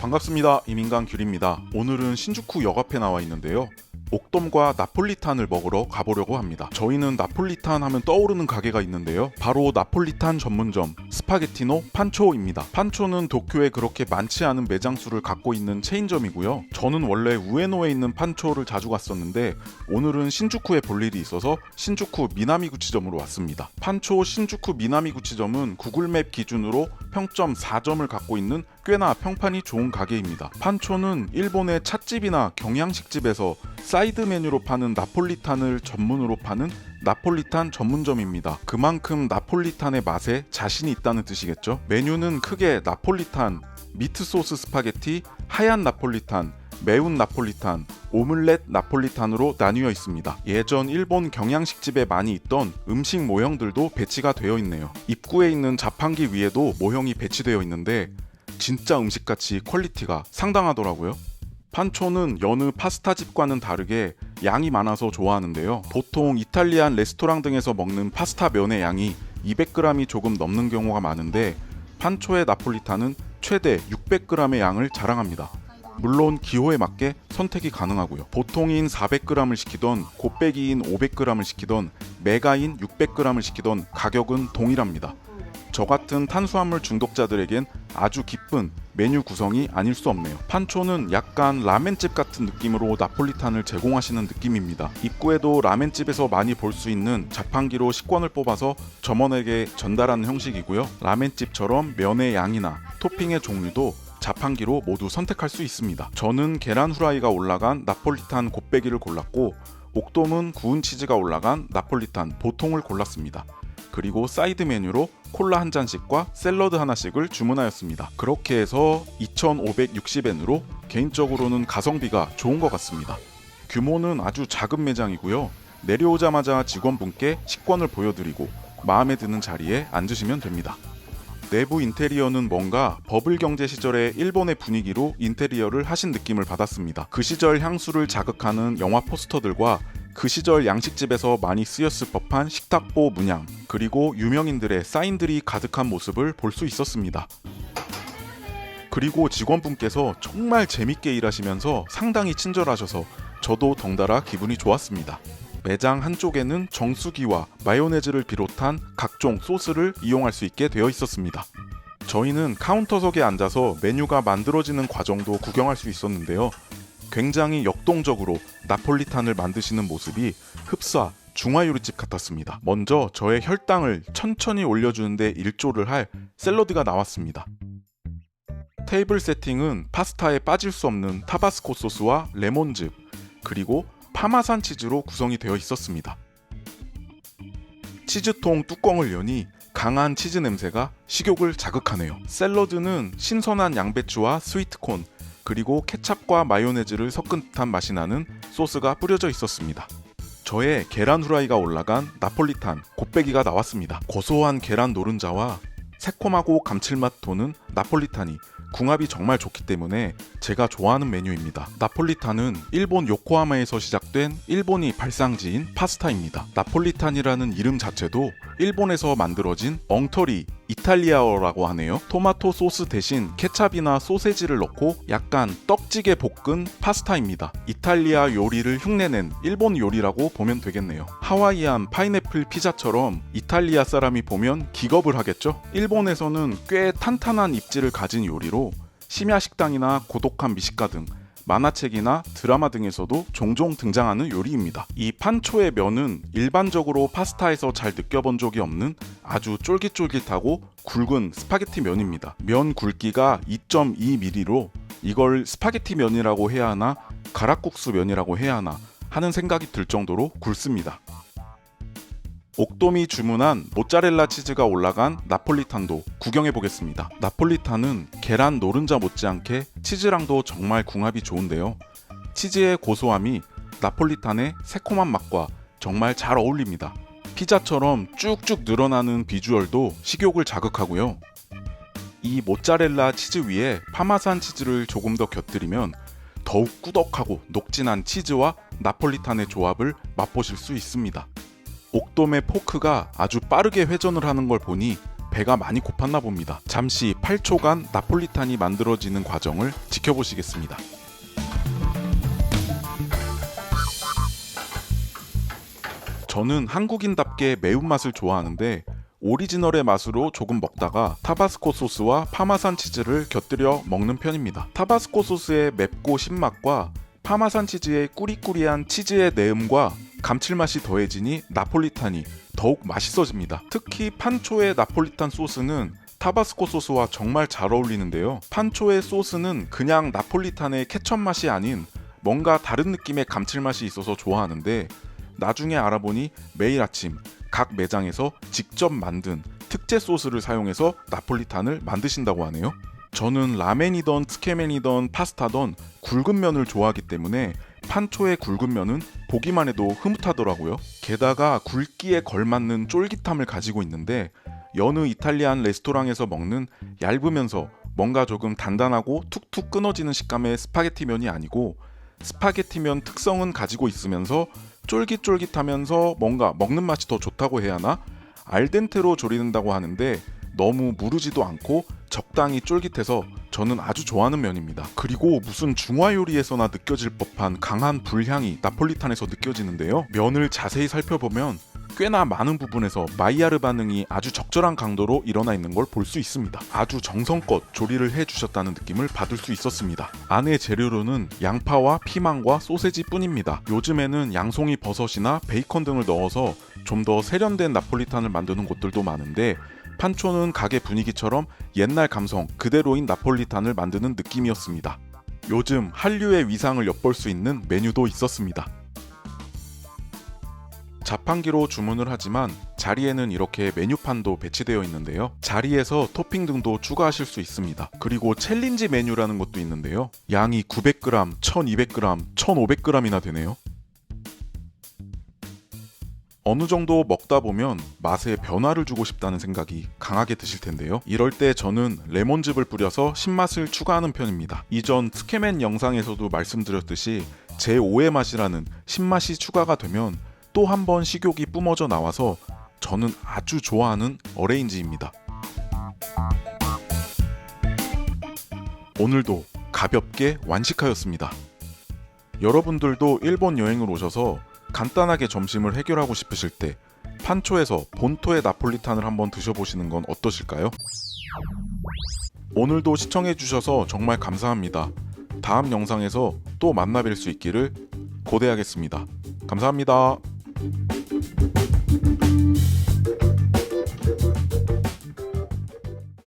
반갑습니다. 이민강 귤입니다. 오늘은 신주쿠 역 앞에 나와 있는데요. 옥돔과 나폴리탄을 먹으러 가보려고 합니다. 저희는 나폴리탄 하면 떠오르는 가게가 있는데요. 바로 나폴리탄 전문점 스파게티노 판초입니다. 판초는 도쿄에 그렇게 많지 않은 매장 수를 갖고 있는 체인점이고요. 저는 원래 우에노에 있는 판초를 자주 갔었는데 오늘은 신주쿠에 볼 일이 있어서 신주쿠 미나미구치점으로 왔습니다. 판초 신주쿠 미나미구치점은 구글맵 기준으로 평점 4점을 갖고 있는 꽤나 평판이 좋은 가게입니다. 판초는 일본의 찻집이나 경양식집에서 사이드 메뉴로 파는 나폴리탄을 전문으로 파는 나폴리탄 전문점입니다. 그만큼 나폴리탄의 맛에 자신이 있다는 뜻이겠죠. 메뉴는 크게 나폴리탄, 미트 소스 스파게티, 하얀 나폴리탄, 매운 나폴리탄, 오믈렛 나폴리탄으로 나뉘어 있습니다. 예전 일본 경양식집에 많이 있던 음식 모형들도 배치가 되어 있네요. 입구에 있는 자판기 위에도 모형이 배치되어 있는데 진짜 음식같이 퀄리티가 상당하더라고요. 판초는 여느 파스타집과는 다르게 양이 많아서 좋아하는데요. 보통 이탈리안 레스토랑 등에서 먹는 파스타 면의 양이 200g이 조금 넘는 경우가 많은데 판초의 나폴리탄은 최대 600g의 양을 자랑합니다. 물론 기호에 맞게 선택이 가능하고요. 보통인 400g을 시키던 곱빼기인 500g을 시키던 메가인 600g을 시키던 가격은 동일합니다. 저 같은 탄수화물 중독자들에겐 아주 기쁜 메뉴 구성이 아닐 수 없네요. 판초는 약간 라멘집 같은 느낌으로 나폴리탄을 제공하시는 느낌입니다. 입구에도 라멘집에서 많이 볼 수 있는 자판기로 식권을 뽑아서 점원에게 전달하는 형식이고요. 라멘집처럼 면의 양이나 토핑의 종류도 자판기로 모두 선택할 수 있습니다. 저는 계란 후라이가 올라간 나폴리탄 곱빼기를 골랐고 옥돔은 구운 치즈가 올라간 나폴리탄 보통을 골랐습니다. 그리고 사이드 메뉴로 콜라 한 잔씩과 샐러드 하나씩을 주문하였습니다. 그렇게 해서 2,560엔으로 개인적으로는 가성비가 좋은 것 같습니다. 규모는 아주 작은 매장이고요. 내려오자마자 직원분께 식권을 보여드리고 마음에 드는 자리에 앉으시면 됩니다. 내부 인테리어는 뭔가 버블 경제 시절의 일본의 분위기로 인테리어를 하신 느낌을 받았습니다. 그 시절 향수를 자극하는 영화 포스터들과 그 시절 양식집에서 많이 쓰였을 법한 식탁보 문양, 그리고 유명인들의 사인들이 가득한 모습을 볼 수 있었습니다. 그리고 직원분께서 정말 재밌게 일하시면서 상당히 친절하셔서 저도 덩달아 기분이 좋았습니다. 매장 한쪽에는 정수기와 마요네즈를 비롯한 각종 소스를 이용할 수 있게 되어 있었습니다. 저희는 카운터석에 앉아서 메뉴가 만들어지는 과정도 구경할 수 있었는데요. 굉장히 역동적으로 나폴리탄을 만드시는 모습이 흡사 중화요리집 같았습니다. 먼저 저의 혈당을 천천히 올려주는데 일조를 할 샐러드가 나왔습니다. 테이블 세팅은 파스타에 빠질 수 없는 타바스코 소스와 레몬즙, 그리고 파마산 치즈로 구성이 되어 있었습니다. 치즈통 뚜껑을 여니 강한 치즈 냄새가 식욕을 자극하네요. 샐러드는 신선한 양배추와 스위트콘, 그리고 케찹과 마요네즈를 섞은 듯한 맛이 나는 소스가 뿌려져 있었습니다. 저의 계란 후라이가 올라간 나폴리탄 곱빼기가 나왔습니다. 고소한 계란 노른자와 새콤하고 감칠맛 도는 나폴리탄이 궁합이 정말 좋기 때문에 제가 좋아하는 메뉴입니다. 나폴리탄은 일본 요코하마에서 시작된 일본이 발상지인 파스타입니다. 나폴리탄이라는 이름 자체도 일본에서 만들어진 엉터리 이탈리아어라고 하네요. 토마토 소스 대신 케찹이나 소세지를 넣고 약간 떡지게 볶은 파스타입니다. 이탈리아 요리를 흉내낸 일본 요리라고 보면 되겠네요. 하와이안 파인애플 피자처럼 이탈리아 사람이 보면 기겁을 하겠죠? 일본에서는 꽤 탄탄한 입지를 가진 요리로 심야 식당이나 고독한 미식가 등 만화책이나 드라마 등에서도 종종 등장하는 요리입니다. 이 판초의 면은 일반적으로 파스타에서 잘 느껴본 적이 없는 아주 쫄깃쫄깃하고 굵은 스파게티 면입니다. 면 굵기가 2.2mm로 이걸 스파게티 면이라고 해야 하나 가락국수 면이라고 해야 하나 하는 생각이 들 정도로 굵습니다. 옥돔이 주문한 모짜렐라 치즈가 올라간 나폴리탄도 구경해 보겠습니다. 나폴리탄은 계란 노른자 못지않게 치즈랑도 정말 궁합이 좋은데요. 치즈의 고소함이 나폴리탄의 새콤한 맛과 정말 잘 어울립니다. 피자처럼 쭉쭉 늘어나는 비주얼도 식욕을 자극하고요. 이 모짜렐라 치즈 위에 파마산 치즈를 조금 더 곁들이면 더욱 꾸덕하고 녹진한 치즈와 나폴리탄의 조합을 맛보실 수 있습니다. 옥돔의 포크가 아주 빠르게 회전을 하는 걸 보니 배가 많이 고팠나 봅니다. 잠시 8초간 나폴리탄이 만들어지는 과정을 지켜보시겠습니다. 저는 한국인답게 매운맛을 좋아하는데 오리지널의 맛으로 조금 먹다가 타바스코 소스와 파마산 치즈를 곁들여 먹는 편입니다. 타바스코 소스의 맵고 신맛과 파마산 치즈의 꾸리꾸리한 치즈의 내음과 감칠맛이 더해지니 나폴리탄이 더욱 맛있어집니다. 특히 판초의 나폴리탄 소스는 타바스코 소스와 정말 잘 어울리는데요. 판초의 소스는 그냥 나폴리탄의 케첩 맛이 아닌 뭔가 다른 느낌의 감칠맛이 있어서 좋아하는데 나중에 알아보니 매일 아침 각 매장에서 직접 만든 특제 소스를 사용해서 나폴리탄을 만드신다고 하네요. 저는 라멘이던 스케멘이던 파스타던 굵은 면을 좋아하기 때문에 판초의 굵은 면은 보기만 해도 흐뭇하더라고요. 게다가 굵기에 걸맞는 쫄깃함을 가지고 있는데 여느 이탈리안 레스토랑에서 먹는 얇으면서 뭔가 조금 단단하고 툭툭 끊어지는 식감의 스파게티 면이 아니고 스파게티 면 특성은 가지고 있으면서 쫄깃쫄깃하면서 뭔가 먹는 맛이 더 좋다고 해야 하나? 알덴테로 조리는다고 하는데 너무 무르지도 않고 적당히 쫄깃해서 저는 아주 좋아하는 면입니다. 그리고 무슨 중화 요리에서나 느껴질 법한 강한 불향이 나폴리탄에서 느껴지는데요. 면을 자세히 살펴보면 꽤나 많은 부분에서 마이야르 반응이 아주 적절한 강도로 일어나 있는 걸 볼 수 있습니다. 아주 정성껏 조리를 해 주셨다는 느낌을 받을 수 있었습니다. 안에 재료로는 양파와 피망과 소세지 뿐입니다. 요즘에는 양송이 버섯이나 베이컨 등을 넣어서 좀 더 세련된 나폴리탄을 만드는 곳들도 많은데 판초는 가게 분위기처럼 옛날 감성 그대로인 나폴리탄을 만드는 느낌이었습니다. 요즘 한류의 위상을 엿볼 수 있는 메뉴도 있었습니다. 자판기로 주문을 하지만 자리에는 이렇게 메뉴판도 배치되어 있는데요. 자리에서 토핑 등도 추가하실 수 있습니다. 그리고 챌린지 메뉴라는 것도 있는데요. 양이 900g, 1200g, 1500g이나 되네요. 어느 정도 먹다 보면 맛에 변화를 주고 싶다는 생각이 강하게 드실 텐데요. 이럴 때 저는 레몬즙을 뿌려서 신맛을 추가하는 편입니다. 이전 스케맨 영상에서도 말씀드렸듯이 제5의 맛이라는 신맛이 추가가 되면 또 한 번 식욕이 뿜어져 나와서 저는 아주 좋아하는 어레인지입니다. 오늘도 가볍게 완식하였습니다. 여러분들도 일본 여행을 오셔서 간단하게 점심을 해결하고 싶으실 때 판초에서 본토의 나폴리탄을 한번 드셔보시는 건 어떠실까요? 오늘도 시청해주셔서 정말 감사합니다. 다음 영상에서 또 만나뵐 수 있기를 고대하겠습니다. 감사합니다.